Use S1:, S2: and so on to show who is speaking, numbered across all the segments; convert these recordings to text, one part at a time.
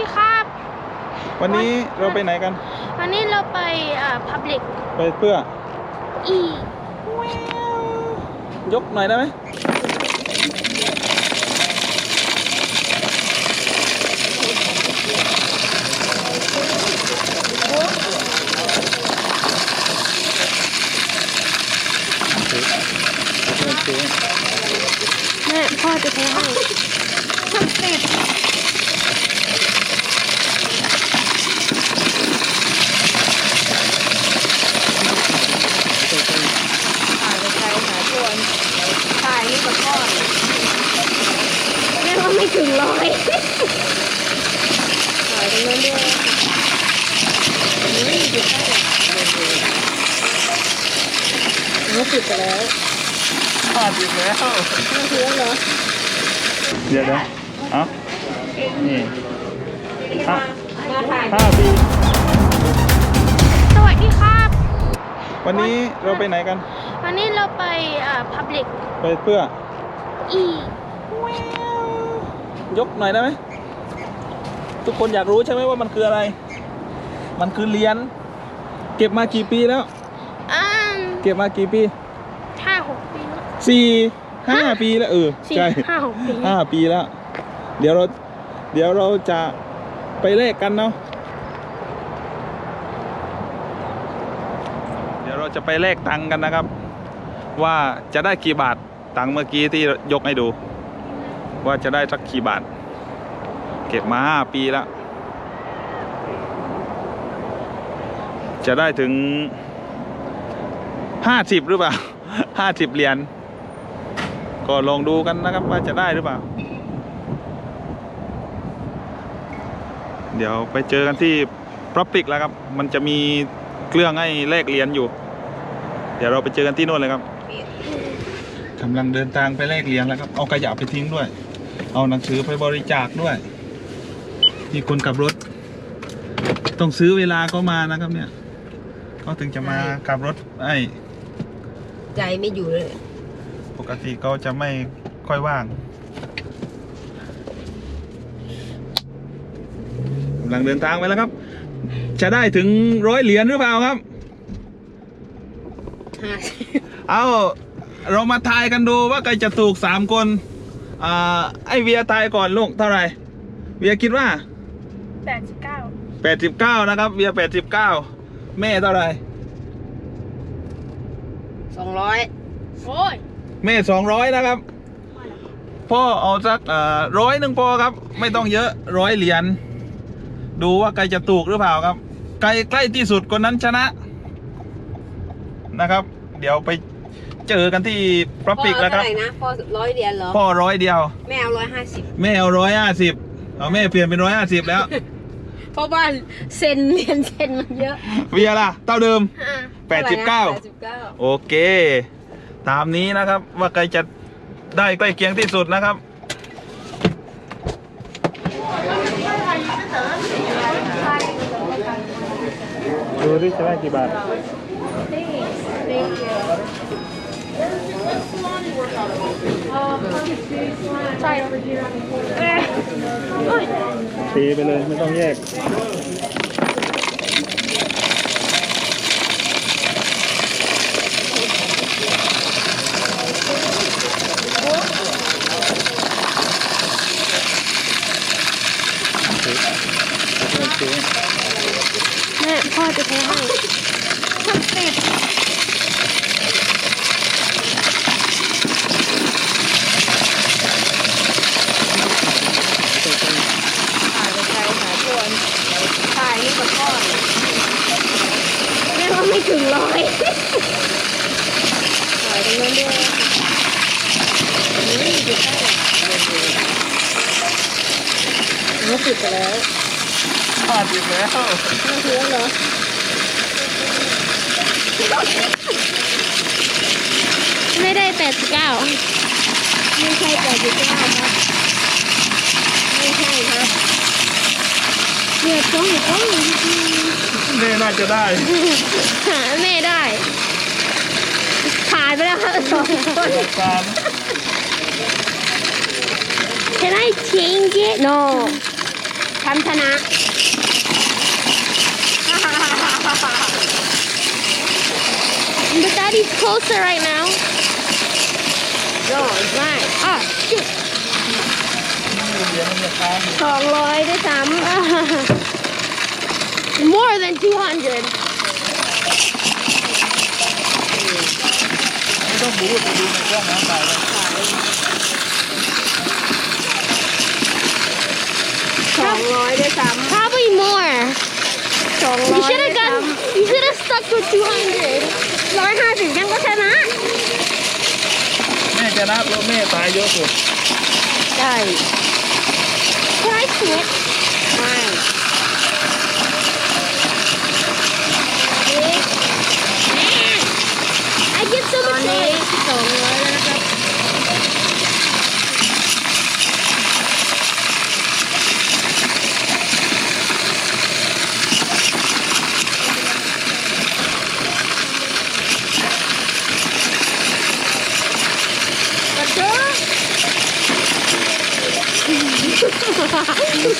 S1: ดีครับ
S2: วันนี้เราไปไหนกัน
S1: วันนี้เราไปอ่า public
S2: ไปเพื่อ
S1: e
S2: ยกหน่อยได้ไหมโอเค
S1: แม่พ่อจะเทให้ทำเป็ด
S3: ถ่ายไปไกลหาทวนถ่ายนี่กับพ่อ
S1: แม่ว่าไม่ถึงร้อย
S3: ถ่ายตรงนั้นด้วยนี่อยู่ใกล้เขาปิ ดไปแล้ว
S2: ห้าสิบแล้ว
S3: ห้าทีแล้วเหรอ
S2: เดี๋ยวเดี๋ยวเอะนี่ห้า
S3: มาถ่าย
S2: ห้าปี
S1: สวัสดีครับ
S2: วันนี้เราไปไหนกัน
S1: วันนี้เราไปอ่า public
S2: ไปเพื่อ
S1: e
S2: ยกหน่อยได้ไหมทุกคนอยากรู้ใช่ไหมว่ามันคืออะไร มันคือเหรียญเก็บมากี่ปีแล้ว
S1: อ่า
S2: เก็บมากี่ปี
S1: ห้าหกปีแล้ว
S2: สี่ห้าปีแล้วเออ
S1: สี่
S2: ใช่
S1: ห้าหกปี
S2: ห้าปีแล้ว เดี๋ยวเรา เดี๋ยวเราจะไปแลกกันเนาะเดี๋ยวเราจะไปแลกตังค์กันนะครับ ว่าจะได้กี่บาทตังค์เมื่อกี้ที่ยกให้ดู ว่าจะได้สักกี่บาท เก็บมาห้าปีแล้ว จะได้ถึงห้าสิบหรือเปล่าห้าสิบเหรียญ ก็ลองดูกันนะครับว่าจะได้หรือเปล่า เดี๋ยวไปเจอกันที่พรอปิกแล้วครับ มันจะมีเครื่องให้แลกเหรียญอยู่ เดี๋ยวเราไปเจอกันที่โน่นเลยครับกำลังเดินทางไปแลกเหรียญแล้วครับ เอาขยะไปทิ้งด้วย เอาหนังสือไปบริจาคด้วยมีคนขับรถ ต้องซื้อเวลาเขามานะครับเนี่ยเขาถึงจะมาขับรถไอ้
S3: ใจไม่อยู่เลย
S2: ปกติก็จะไม่ค่อยว่างกำลังเดินทางไปแล้วครับ จะได้ถึงร้อยเหรียญหรือเปล่าครับ
S3: ห้า
S2: เอาเรามาทายกันดูว่าใครจะถูกสามคนอ่าไอเวียทายก่อนลูกเท่าไหร่เวียคิดว่า
S1: แปดสิบเก้า
S2: แปดสิบเก้านะครับเวียแปดสิบเก้าแม่เท่าไหร่
S3: สองร้อย
S1: โอ้ย
S2: แม่สองร้อยนะครับ พ่อเอาสักร้อยหนึ่งพอครับ ไม่ต้องเยอะร้อยเหรียญดูว่าใครจะถูกหรือเปล่าครับ ใครใกล้ที่สุดคนนั้นชนะนะครับ เดี๋ยวไปเจอกันที่พรอปิกแล้วครับ
S3: เท่าไหร่นะพ่อร้อยเหรียญเหรอ
S2: พ่อร้อยเดียว
S3: แม่เอาร้อยห้าสิบ
S2: แม่เอาร้อยห้าสิบเอาแม่เปลี่ยนเป็นร้อยห้าสิบแล้ว
S3: เพราะว่าเซ็นเหรียญเซ็นมันเยอะ
S2: เวียล่ะเท่าเดิม
S1: อ่า
S2: แปดสิบเก้า
S3: แปดสิบเก้า
S2: โอเค ตามนี้นะครับ ว่าใครจะได้ใกล้เคียงที่สุดนะครับ ดูดิจะได้กี่บาท
S1: ใช่เอ้ยโอ้ย
S2: ตีไปเลยไม่ต้องแยก โอเค
S1: แม่พ่อ จะเทให้ทำเป็ด
S3: ถ่ายไปไกลหาทวนถ่ายนี่กับพ่อ
S1: แม่ว่าไม่ถึงร้อย
S3: ถ่ายตรงนั้นด้วยนี่อยู่ใกล้เขาปิดไปแล้ว
S2: ห้าสิบแล้ว
S3: ห้าทีแล้วเหรอ
S1: ไม่ได้แปดสิบเก้า
S3: ไม่ใช่แปดสิบเก้าครับ ไม่ใช่ครับ
S1: เดือดจ้องอยู่จ้องอยู่
S2: แม่น่าจะได้
S1: หาแม่ได้ผ่านไปแล้วครับสองคน
S2: การ
S1: Can I change it? No. ฉันชนะ But daddy's closer right now. No, it's right. Ah, shoot.
S3: สองร้อยด้วยซ้
S1: More than 200.
S2: ไม่ต้องบูดไปดูในกล้องน้ำตายเลย ำ
S3: สองร้อยด้วยซ้
S1: Probably more. ำ
S3: สองร้
S1: You
S3: อย
S1: should
S3: ด้ว
S1: have
S3: ยซ้
S1: gone. You should have stuck with 200. ำ
S3: ร้อยห้าสิบยังก็ชนะ
S2: แม่ชนะเพราะแม่ตายเยอะสุด
S3: ใช่
S1: Can I switch?
S3: ไม่
S1: I get so
S3: ตอน
S1: much
S3: นี้
S1: points.
S3: สองร้อยแล้วนะครับ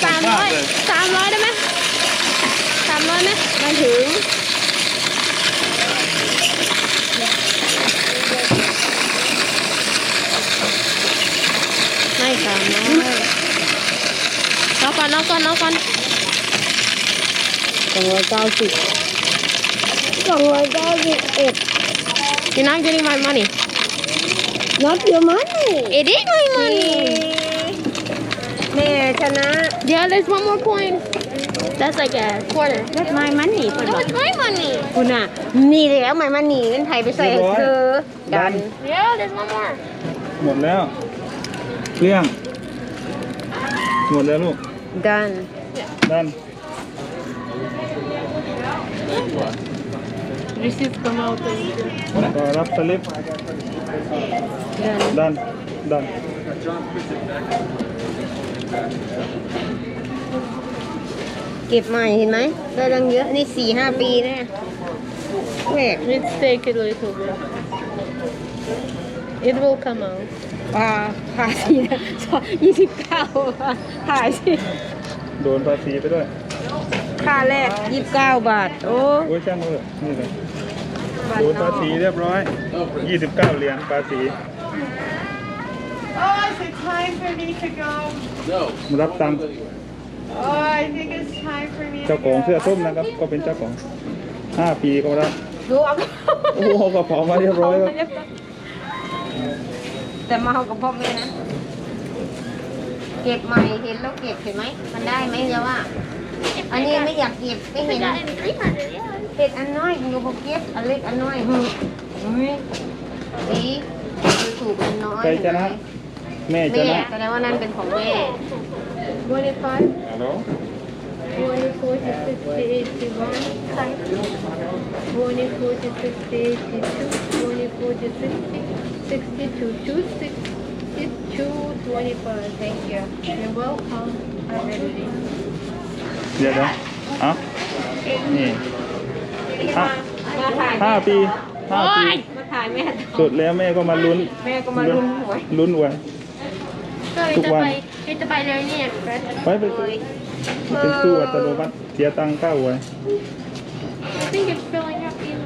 S1: สามร้อยสามร้อยได้ไหมสามร้อยไหม
S3: ไม่ถึง
S1: ไม่สามร้อย รอก่อนรอก่อนรอก่อน
S3: สองร้อยเก้าสิบสองร้อยเก้าสิบเอ็ด
S1: You're not getting my money.
S3: not your money
S1: It is my money.
S3: แม่ชนะ
S1: Yeah, there's one more coin. That's like a quarter.
S3: that's my money คน
S1: No,
S3: บอก
S1: it's my money.
S3: คุณอะนี่แล้ว my money เงินไทยไปใส่ให้เธอดัน
S1: Yeah, there's one more.
S2: หมดแล้วเกลี้ยง หมดแล้วลูก
S3: ดัน
S2: ดัน
S1: Receipt come out.
S2: ก็รับสลิป
S3: ดัน
S2: ดันดัน
S3: เก็บใหม่เห็นไหมได้ดังเยอะนี่สี่ห้าปีแน่แหวก
S1: Let's take it a little bit. It will come out.
S3: อ่าภาษีนะยี่สิบเก้าถ่ายสิ
S2: โดนภาษีไปด้วย
S3: ค่าแรกยี่สิบเก้าบาท โอ้
S2: โอ้ยช่างเถอะนี่เลย
S3: บาท
S2: โดน
S3: นอ
S2: ภากษีเรียบร้อย29เหรียญภาษี
S4: Oh, is it time for me to go?
S2: รับตังค์
S4: Oh, I think it's time for me
S2: เจ้า
S4: to
S2: ของ
S4: go.
S2: เสื้อส้มนะครับ ก็เป็นเจ้าของ5ปีก็รับ
S3: ดูเอา
S2: โอ้โหกระเป๋ามาเรียบร้อยแล้ว
S3: แต่มาเอากับพ่อแม่นะ เก็บใหม่เห็นแล้วเก็บเห็นไหม มันได้ไหมเดี๋ยวว่า อันนี้ไม่อยากเก็บไม่เห็น
S1: got it in 300, yeah.
S3: เห็ดอันน้อยอยู่บนเก็บอันเล็กอันน้อยหึเฮ้ยสีดูถูกอันน้อย
S2: ใครชนะ แม่ช
S3: แม่
S2: นะ
S3: แสดงว่านั่นเป็นของแม่
S1: 25,
S2: ฮัลโหล
S1: 24 to 50, 81, 24 to 50, 82, 24 to 50, 62, 262, 25. Thank you. You're welcome. I'm ready.
S2: เดี๋ยวนะเอ้านี่ห้า
S3: มาถ่าย
S2: ห้าปีห้าปี
S3: มาถ่ายแม่
S2: สุดแล้วแม่ก็มาลุ้น
S3: แม่ก็มาลุ้นหวย
S2: ลุ้นหวย
S1: So
S2: Took
S1: ito
S2: one.
S1: by ito by learning it, right?
S2: ไปไปซื้อเป็นตู้อัตโนมัติเสียตังค่าหวย
S1: I think it's filling up in.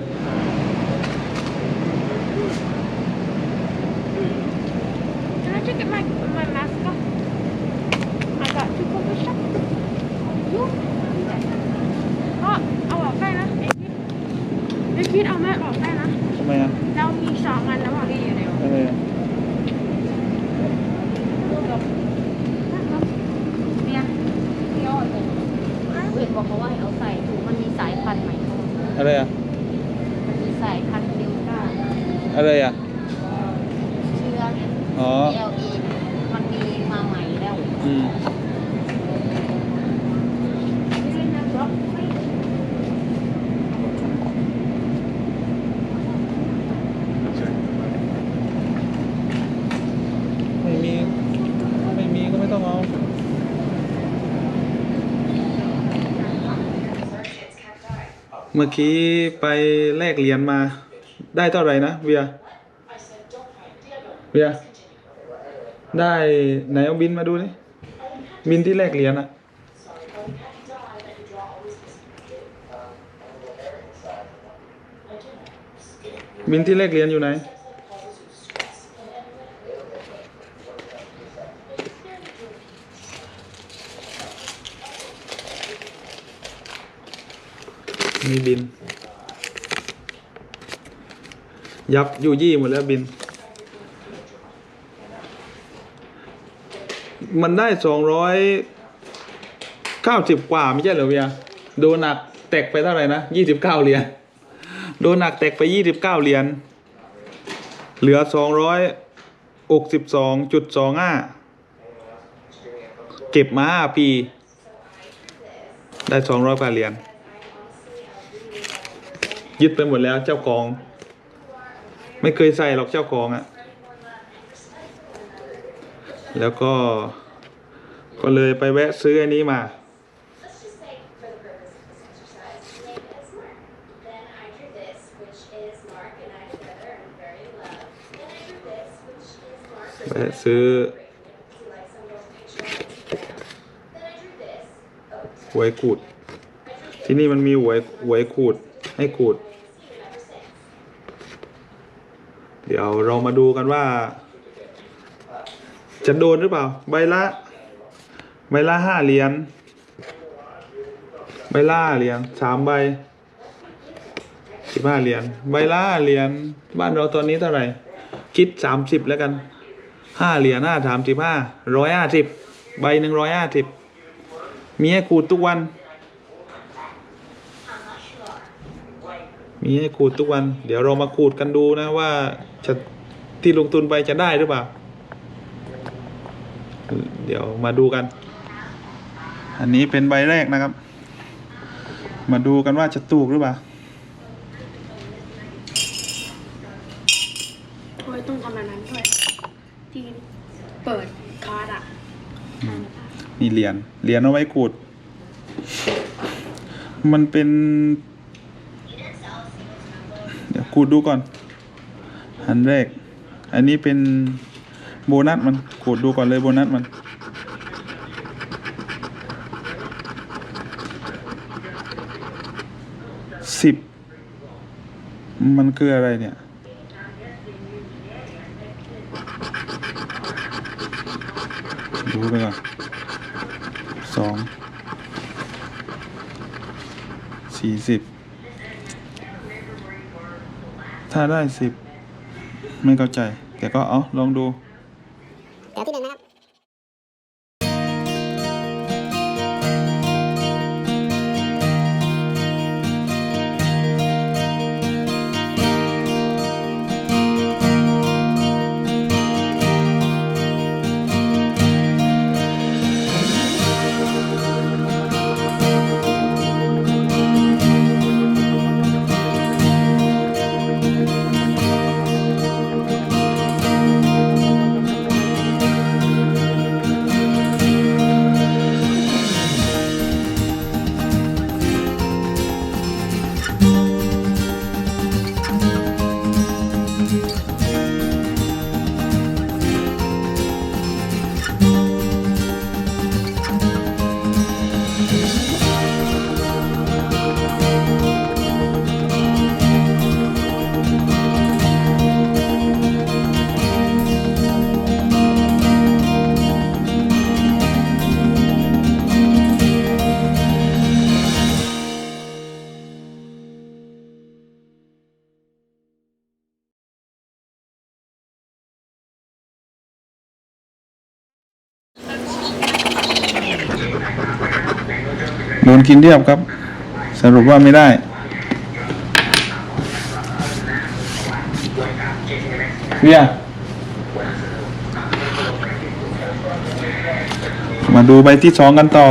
S1: Can I check get my my mask off? I got two coffee shop. You? ก็เอาออกได้นะไอ้คิดไอ้คิดเอาแม่ออกได้นะ
S2: ทำไมอะ
S1: เรามีสองอันแล้วอะนี่อยู่ใน
S2: อะไรอะ
S3: เนี่ยพี่อ้อยเนี่ยเห็นบอกเขาว่าให้เอาใส่ถุงมันมีสายพันธุ์ใหม่เข้ามา
S2: อะไรอะ
S3: มันมีสายพันธุ์เดลต้า
S2: อะไรอะ
S3: เชื้อเนี่ย
S2: อ๋อ
S3: LE มันมีมาใหม่แล้ว
S2: อืม ไม่มี ไม่มีก็ไม่ต้องเอา เมื่อกี้ไปแลกเหรียญมา ได้เท่าไหร่นะเวีย เวีย ได้ไหนเอาบินมาดูนี่บินที่แลกเหรียญอะบินที่แลกเหรียญอยู่ไหนมีบิน ยับอยู่ยี่หมดแล้วบิน มันได้สองร้อยเก้าสิบกว่าไม่ใช่เหรอเวียโดนหนักแตกไปเท่าไหร่นะยี่สิบเก้าเหรียญโดนหนักแตกไปยี่สิบเก้าเหรียญเหลือสองร้อยหกสิบสองจุดสองห้าเก็บมาห้าปี ได้สองร้อยกว่าเหรียญยึดไปหมดแล้วเจ้ากอง ไม่เคยใส่หรอกเจ้ากองอะ แล้วก็ก็เลยไปแวะซื้ออันนี้มา
S5: Then I drew this, which is Mark and I together and very love. Then I drew this, which is Mark.
S2: แวะซื้อ
S5: He likes some of those pictures. Then I drew this.
S2: หวยขูด ที่นี่มันมีหวยหวยขูดให้ขูด เดี๋ยวเรามาดูกันว่า จะโดนหรือเปล่า ใบละ ใบละห้าเหรียญ ใบละเหรียญสามใบสิบห้าเหรียญ ใบละเหรียญ บ้านเราตอนนี้เท่าไหร่ คิดสามสิบแล้วกัน ห้าเหรียญห้าสามสิบห้า ร้อยห้าสิบ ใบหนึ่งร้อยห้าสิบ มีให้ขูดทุกวัน มีให้ขูดทุกวัน เดี๋ยวเรามาขูดกันดูนะว่าจะที่ลงทุนไปจะได้หรือเปล่า เดี๋ยวมาดูกัน อันนี้เป็นใบแรกนะครับ มาดูกันว่าจะถูกหรือเปล่า
S1: โอ้ยต้องทำอันนั้นด้วยที่เปิดคอร์ดอะ
S2: นี่เหรียญเหรียญเอาไว้ขูด มันเป็น เดี๋ยวขูดดูก่อน อันแรก อันนี้เป็นโบนัสมันขูดดูก่อนเลยโบนัสมัน สิบ มันคืออะไรเนี่ย ดูไปก่อนสองสี่สิบถ้าได้สิบไม่เข้าใจ แต่ก็เอาลองดู โดนกินเรียบครับ สรุปว่าไม่ได้เนี่ยมาดูใบที่สองกันต่อ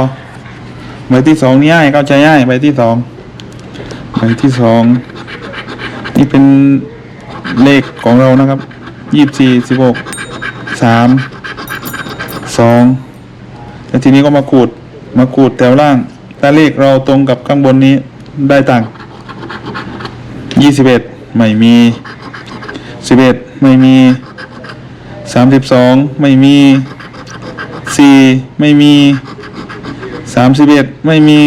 S2: ใบที่สองนี่ง่ายเข้าใจง่ายใบที่สองใบที่สองนี่เป็นเลขของเรานะครับยี่สิบสี่สิบหกสามสองแล้วทีนี้ก็มาขูดมาขูดแถวล่าง ถ้าเลขเราตรงกับข้างบนนี้ได้ตังยี่สิบเอ็ดไม่มีสิบเอ็ดไม่มีสามสิบสองไม่มีสี่ไม่มีสามสิบเอ็ดไม่มี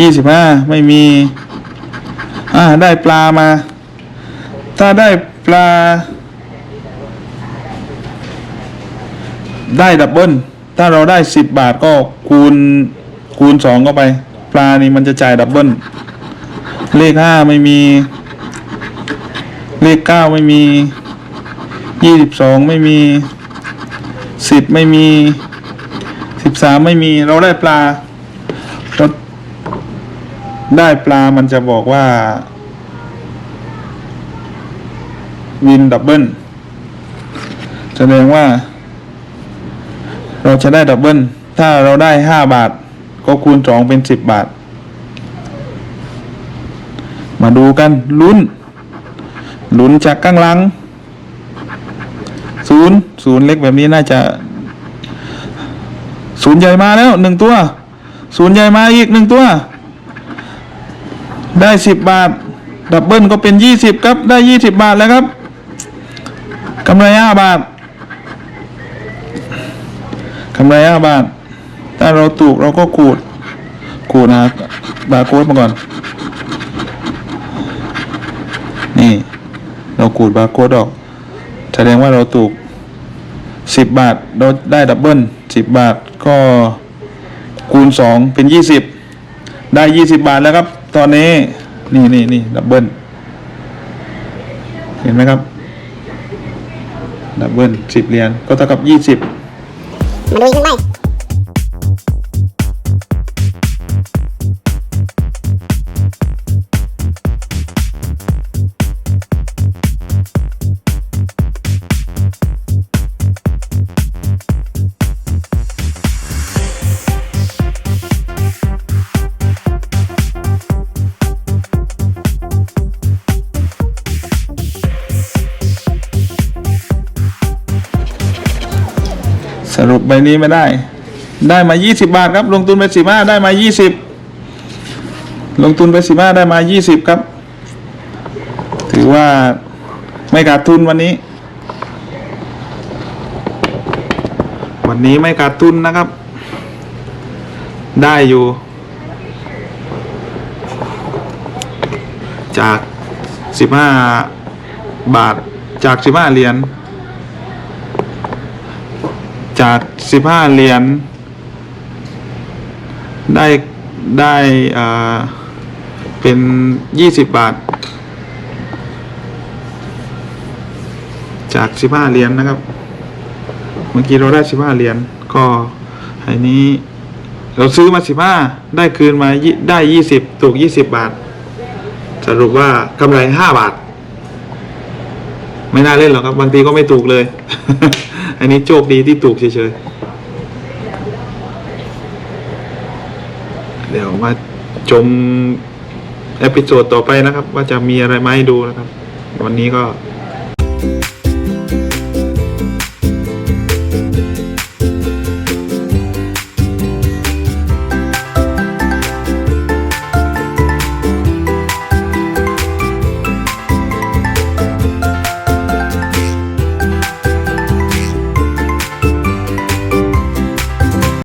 S2: ยี่สิบห้าไม่มีอ่าได้ปลามา ถ้าได้ปลา ได้ดับเบิลถ้าเราได้สิบบาทก็คูณ คูณสองเข้าไป ปลานี่มันจะจ่ายดับเบิลเลขห้าไม่มี เลขเก้าไม่มียี่สิบสองไม่มีสิบไม่มีสิบสามไม่มีเราได้ปลาเราได้ปลามันจะบอกว่า วินดับเบิลแสดงว่า เราจะได้ดับเบิลถ้าเราได้ห้าบาท ก็คูณสองเป็นสิบบาท มาดูกันลุ้น ลุ้นจากข้างหลังศูนย์ศูนย์เล็กแบบนี้น่าจะ ศูนย์ใหญ่มาแล้วหนึ่งตัว ศูนย์ใหญ่มาอีกหนึ่งตัว ได้สิบบาท ดับเบิลก็เป็นยี่สิบครับ ได้ยี่สิบบาทแล้วครับกำไรห้าบาทกำไรห้าบาท ถ้าเราถูกเราก็ขูดขูดนะบาร์โค้ดมาก่อน นี่ เราขูดบาร์โค้ดออก แสดงว่าเราถูกสิบบาทเราได้ดับเบิลสิบบาทก็คูณสองเป็นยี่สิบได้ยี่สิบบาทแล้วครับ ตอนนี้ นี่นี่นี่ดับเบิลเห็นไหมครับดับเบิลสิบเหรียญก็เท่ากับยี่สิบ
S3: มาดูอีกหนึ่งใบ
S2: ใบนี้ไม่ได้ ได้มา20บาทครับ ลงทุนไป15ได้มา20ลงทุนไป15ได้มา20ครับ ถือว่าไม่ขาดทุนวันนี้ วันนี้ไม่ขาดทุนนะครับ ได้อยู่ จาก15บาทจาก15เหรียญ จากสิบห้าเหรียญได้ได้อ่าเป็นยี่สิบาท จากสิบห้าเหรียญนะครับ เมื่อกี้เราได้สิบห้าเหรียญก็อันนี้เราซื้อมาสิบห้าได้คืนมาได้ยี่สิบถูกยี่สิบาท สรุปว่ากำไรห้าบาท ไม่น่าเล่นหรอกครับ บางทีก็ไม่ถูกเลย อันนี้โชคดีที่ถูกเฉยๆ เดี๋ยวมาชมเอพิโซดต่อไปนะครับ ว่าจะมีอะไรมาให้ดูนะครับ วันนี้ก็